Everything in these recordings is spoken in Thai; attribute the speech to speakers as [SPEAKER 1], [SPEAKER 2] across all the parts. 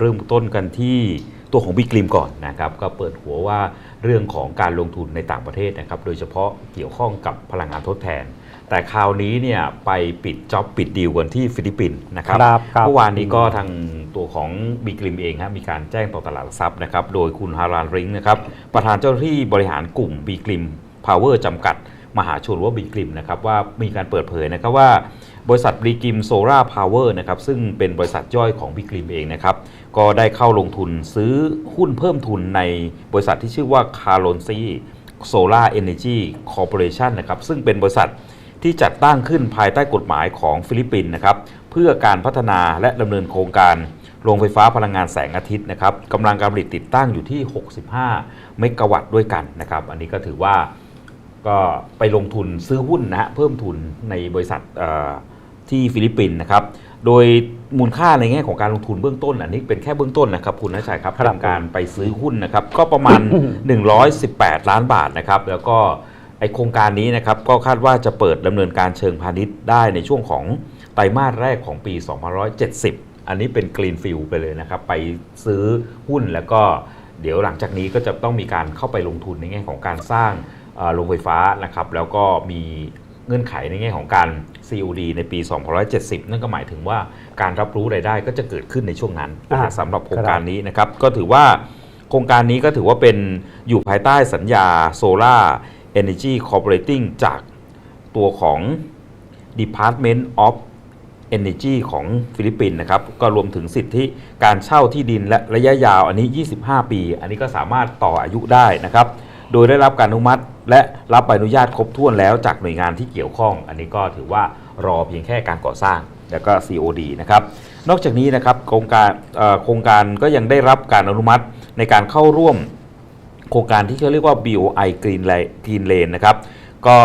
[SPEAKER 1] เริ่มต้นกันที่ตัวของบิ๊กลิมก่อนนะครับก็เปิดหัวว่าเรื่องของการลงทุนในต่างประเทศนะครับโดยเฉพาะเกี่ยวข้องกับพลังงานทดแทน แต่คราวนี้เนี่ยไปปิดจ็อบปิดดีลกันที่ฟิลิปปินส์นะครับ
[SPEAKER 2] ครับครับ
[SPEAKER 1] เมื่อวานนี้ก็ทางตัวของบิ๊กลิมเองฮะมีการแจ้งต่อตลาดหลักทรัพย์นะครับโดยคุณฮารานริงนะครับประธานเจ้าหน้าที่บริหารกลุ่มบิ๊กลิมพาวเวอร์จำกัด มหาชนหรือว่าบิ๊กลิมนะครับว่ามีการเปิดเผยนะครับว่า บริษัทบ i กิมโซล่าพาวเวอร์นะครับซึ่งเป็นบริษัทย่อยของบิ๊กลิมเองนะครับก็ได้เข้าลงทุนซื้อหุ้นเพิ่มทุนในบริษัทที่ชื่อว่าคาร์ล n ซีโซล่าเอเนจีคอร์ปอเรชันนะครับซึ่งเป็นบริษัทที่จัดตั้งขึ้นภายใต้กฎหมายของฟิลิปปินส์นะครับเพื่อการพัฒนาและดำเนินโครงการโรงไฟฟ้าพลังงานแสงอาทิตย์นะครับกำลังการผลิตติดตั้งอยู่ที่ 65 เมกะวัตต์ด้วยกันนะครับ อันนี้ก็ถือว่าก็ไปลงทุนซื้อหุ้นนะฮะเพิ่มทุนในบริษัท ที่ฟิลิปปินส์นะครับ โดยมูลค่าในแง่ของการลงทุนเบื้องต้น อันนี้เป็นแค่เบื้องต้นนะครับคุณนัชัยครับ
[SPEAKER 2] ครับ
[SPEAKER 1] เป็นการไปซื้อหุ้นนะครับ ก็ประมาณ 118 ล้านบาทนะครับ แล้วก็ไอโครงการนี้นะครับก็คาดว่าจะเปิดดำเนินการเชิงพาณิชย์ได้ในช่วงของไตรมาสแรกของปี 2570 อันนี้เป็นกรีนฟิลไปเลยนะครับ ไปซื้อหุ้นแล้วก็เดี๋ยวหลังจากนี้ก็จะต้องมีการเข้าไปลงทุนในแง่ของการสร้างเอ่อโรงไฟฟ้านะครับ แล้วก็มี เงื่อนไขในแง่ของการ COD ในปี 2570 นั่นก็หมายถึงว่าการรับรู้รายได้ก็จะเกิดขึ้นในช่วงนั้น
[SPEAKER 2] อ่า
[SPEAKER 1] สำหรับโครงการนี้นะครับ ก็ถือว่าโครงการนี้ก็ถือว่าเป็นอยู่ภายใต้สัญญา Solar Energy Corporating จากตัวของ Department of Energy ของฟิลิปปินส์นะครับ ก็รวมถึงสิทธิการเช่าที่ดินและระยะยาวอันนี้ 25 ปี อันนี้ก็สามารถต่ออายุได้นะครับ โดยได้รับการอนุมัติ และรับใบอนุญาตครบถ้วนแล้วจากหน่วยงานที่เกี่ยวข้อง อันนี้ก็ถือว่ารอเพียงแค่การก่อสร้างแล้วก็ COD นะครับนอกจากนี้นะครับโครงการโครงการก็ยังได้รับการอนุมัติในการเข้าร่วมโครงการที่เขาเรียกว่า BOI Green Green Lane นะครับก็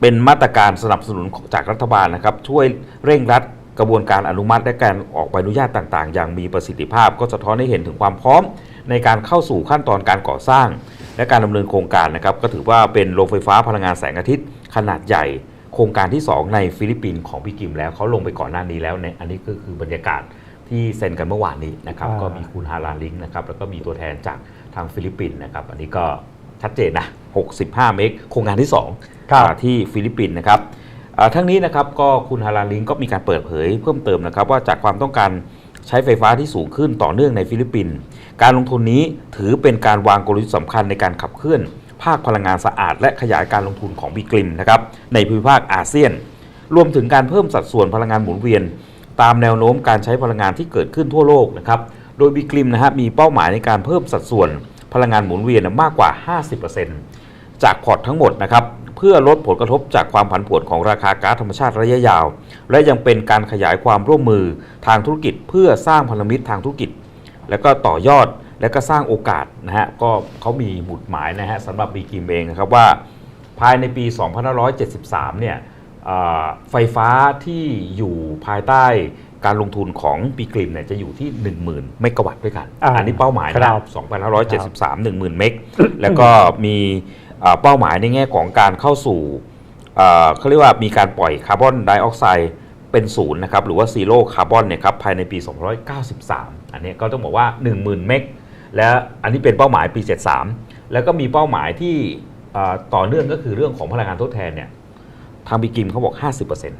[SPEAKER 1] เป็นมาตรการสนับสนุนจากรัฐบาลนะครับช่วยเร่งรัดกระบวนการอนุมัติและการออกใบอนุญาตต่าง ๆ อย่างมีประสิทธิภาพ ก็สะท้อนให้เห็นถึงความพร้อมในการเข้าสู่ขั้นตอนการก่อสร้าง และการดำเนินโครงการนะครับก็ถือว่าเป็นโรงไฟฟ้าพลังงานแสงอาทิตย์ ขนาดใหญ่ โครงการที่ 2 ในฟิลิปปินส์ของพี่กิมแล้วเขาลงไปก่อนหน้านี้แล้วในอันนี้ก็คือบรรยากาศที่เซ็นกันเมื่อวานนี้นะครับ
[SPEAKER 2] อ่า
[SPEAKER 1] ก็มีคุณฮาราลิงก์นะครับแล้วก็มีตัวแทนจากทางฟิลิปปินส์นะครับอันนี้ก็ชัดเจนนะ 65 เมกโครงการที่2
[SPEAKER 2] ครับ
[SPEAKER 1] อ่าที่ฟิลิปปินส์นะครับอ่าทั้งนี้นะครับก็คุณฮาราลิงก์ก็มีการเปิดเผยเพิ่มเติมนะครับว่าจากความต้องการ ใช้ไฟฟ้าที่สูงขึ้นต่อเนื่องในฟิลิปปินส์การลงทุนนี้ถือเป็นการวางกลยุทธ์สำคัญในการขับเคลื่อน ภาคพลังงานสะอาด และขยายการลงทุนของบิกลิมนะครับในภูมิภาคอาเซียน รวมถึงการเพิ่มสัดส่วนพลังงานหมุนเวียน ตามแนวโน้มการใช้พลังงานที่เกิดขึ้นทั่วโลกนะครับโดยบิกลิมนะฮะมีเป้าหมายในการเพิ่มสัดส่วนพลังงานหมุนเวียนมากกว่า 50%จากพอร์ตทั้งหมดนะครับ พื่อลดผลกระทบจากความผันผวนของราคาก๊าซธรรมชาติระยะยาว และยังเป็นการขยายความร่วมมือทางธุรกิจ เพื่อสร้างพันธมิตรทางธุรกิจ แล้วก็ต่อยอดและก็สร้างโอกาสนะฮะก็เขามีหมุดหมายนะฮะสำหรับบีกิมเองนะครับว่า ภายในปี 2573 เนี่ยเอ่อไฟฟ้าที่อยู่ภายใต้การลงทุนของปีกลิมเนี่ยจะอยู่ที่ 10,000 เมกะวัตต์ด้วยกัน
[SPEAKER 2] อ่า
[SPEAKER 1] นนี้เป้าหมาย
[SPEAKER 2] ครั
[SPEAKER 1] นะ
[SPEAKER 2] บ
[SPEAKER 1] 2573 10,000 เมก แล้วก็มี เอ่อเป้าหมายในแง่ของการเข้าสู่เอ่อเขาเรียกว่ามีการปล่อยคาร์บอนไดออกไซด์เป็นศูนย์นะครับหรือว่าซีโร่คาร์บอนเนี่ยครับภายในปี 293 อันนี้ก็ต้องบอกว่า 10,000 เมกและอันนี้เป็นเป้าหมายปี 73 แล้วก็มีเป้าหมายที่เอ่อต่อเนื่องก็คือเรื่องของพลังงานทดแทนเนี่ยทางบีกิมเขาบอก 50%น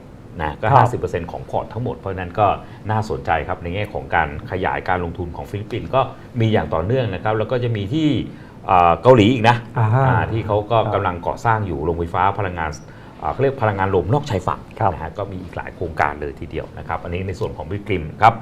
[SPEAKER 1] ะก็
[SPEAKER 2] ครับ
[SPEAKER 1] 50%ของพอร์ตทั้งหมด เพราะฉะนั้นก็น่าสนใจครับในแง่ของการขยายการลงทุนของฟิลิปปินส์ก็มีอย่างต่อเนื่องนะครับ แล้วก็จะมีที่ เอ่อเกาหลีอีกนะ
[SPEAKER 2] อ่า
[SPEAKER 1] อ่าที่เขาก็
[SPEAKER 2] ครับ
[SPEAKER 1] กำลังก่อสร้างอยู่โรงไฟฟ้าพลังงานอ่าเขาเรียกพลังงานลมนอกชายฝั่ง
[SPEAKER 2] ครับ
[SPEAKER 1] นะฮะก็มีอีกหลายโครงการเลยทีเดียวนะครับ อันนี้ในส่วนของบิกริมครับ